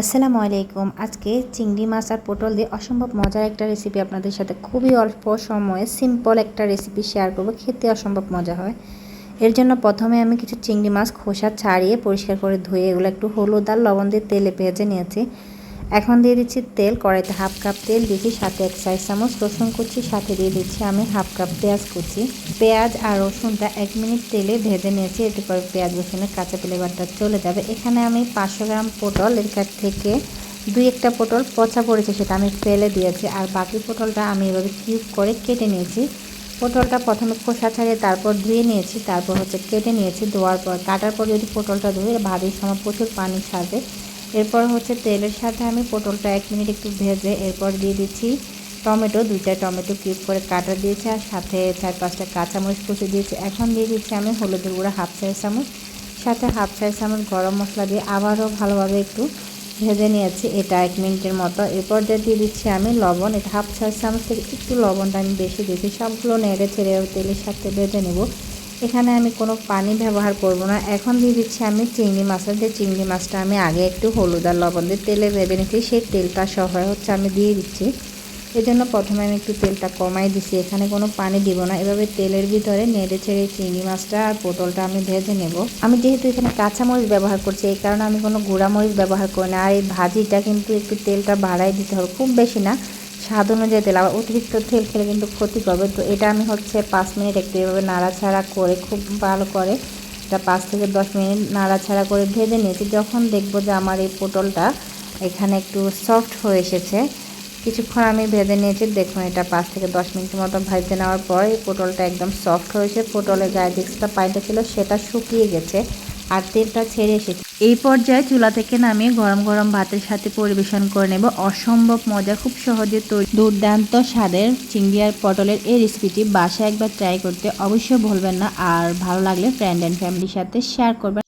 আসসালামু আলাইকুম। আজকে চিংড়ি মাছ আর পটল দিয়ে অসম্ভব মজার একটা রেসিপি আপনাদের সাথে খুবই অল্প সময়ে সিম্পল একটা রেসিপি শেয়ার করব। খেতে অসম্ভব মজা হয়। এর জন্য প্রথমে আমি কিছু চিংড়ি মাছ খোসা ছাড়িয়ে পরিষ্কার করে ধুয়ে এগুলো একটু হলুদ আর লবণ দিয়ে তেলে ভেজে নিয়েছি। এখন দিয়ে দিচ্ছি তেল, কড়াইতে হাফ কাপ তেল দিচ্ছি সাথে এক চার চামচ রসুন কুচি, সাথে দিয়ে দিচ্ছি আমি হাফ কাপ পেঁয়াজ কুচি। পেঁয়াজ আর রসুনটা এক মিনিট তেলে ভেজে নিয়েছি, এতে করে পেঁয়াজ, রসুনের কাঁচা ফ্লেভারটা চলে যাবে। এখানে আমি পাঁচশো গ্রাম পটল এর কাছ থেকে দুই একটা পটল পচা পড়েছে, সেটা আমি ফেলে দিয়েছি, আর বাকি পটলটা আমি এভাবে কিউব করে কেটে নিয়েছি। পটলটা প্রথমে খোসা ছাড়িয়ে তারপর ধুয়ে নিয়েছি, তারপর হচ্ছে কেটে নিয়েছি, ধোয়ার পর কাটার পর যদি পটলটা ধুয়ে ভাজির সময় প্রচুর পানি ছাড়বে এরপর হচ্ছে তেলের সাথে আমি পটলটা এক মিনিট একটু ভেজে এরপর দিয়ে দিচ্ছি টমেটো দুইটা টমেটো কিউব করে কাটা দিয়েছি আর সাথে চার পাঁচটা কাঁচামরিচ কুচি দিয়েছি। এখন দিয়ে দিচ্ছি আমি হলুদের গুঁড়া হাফ চাই চামচ, সাথে হাফ চাই চামচ গরম মশলা দিয়ে আবারও ভালোভাবে একটু ভেজে নিয়েছি এটা এক মিনিটের মতো। এরপর যে দিয়ে দিচ্ছি আমি লবণ, এটা হাফ চার চামচ থেকে একটু লবণটা আমি বেশি দিয়েছি, সবগুলো নেড়ে ছেড়ে তেলের সাথে ভেজে নেব। এখানে আমি কোনো পানি ব্যবহার করব না। এখন দিয়ে দিচ্ছি আমি চিংড়ি মাছের যে চিংড়ি মাছটা আমি আগে একটু হলুদ আর লবণ দিয়ে তেলে ভেবে নিচ্ছি সেই তেলটা সহ হচ্ছে আমি দিয়ে দিচ্ছি। এই জন্য প্রথমে আমি একটু তেলটা কমাই দিচ্ছি এখানে কোনো পানি দিব না। এভাবে তেলের ভিতরে নেড়ে ছেড়ে চিংড়ি মাছটা আর পটলটা আমি ভেজে নেব। আমি যেহেতু এখানে কাঁচামরিচ ব্যবহার করছি, এই কারণে আমি কোনো গুঁড়ামরিচ ব্যবহার করি না। আর এই ভাজিটা কিন্তু একটু তেলটা বাড়াই দিতে হবে, খুব বেশি না। স্বাদ অনুযায়ী তেল, আবার অতিরিক্ত তেল খেলে কিন্তু ক্ষতি করবে। তো এটা আমি হচ্ছে পাঁচ মিনিট একটু এভাবে নাড়াছাড়া করে, খুব ভালো করে এটা পাঁচ থেকে দশ মিনিট নাড়াছাড়া করে ভেজে নিয়েছি। যখন দেখব যে আমার এই পটলটা এখানে একটু সফট হয়ে এসেছে, কিছুক্ষণ আমি ভেজে নিয়েছি। দেখুন, এটা পাঁচ থেকে দশ মিনিটের মতো ভাজতে নেওয়ার পর এই পটলটা একদম সফট হয়েছে পটলের গায়ে ডিক্সটা পাইটা ছিল সেটা শুকিয়ে গেছে। আর তেলটা ছেড়ে এসেছে। এই পর্যায়ে চুলা থেকে নামিয়ে গরম গরম ভাতের সাথে পরিবেশন করে নেব অসম্ভব মজা, খুব সহজে তৈরি। দুর্দান্ত স্বাদের চিংড়ি আর পটলের এই রেসিপিটি বাসায় একবার ট্রাই করতে অবশ্যই ভুলবেন না। আর ভালো লাগলে ফ্রেন্ড অ্যান্ড ফ্যামিলির সাথে শেয়ার করবেন।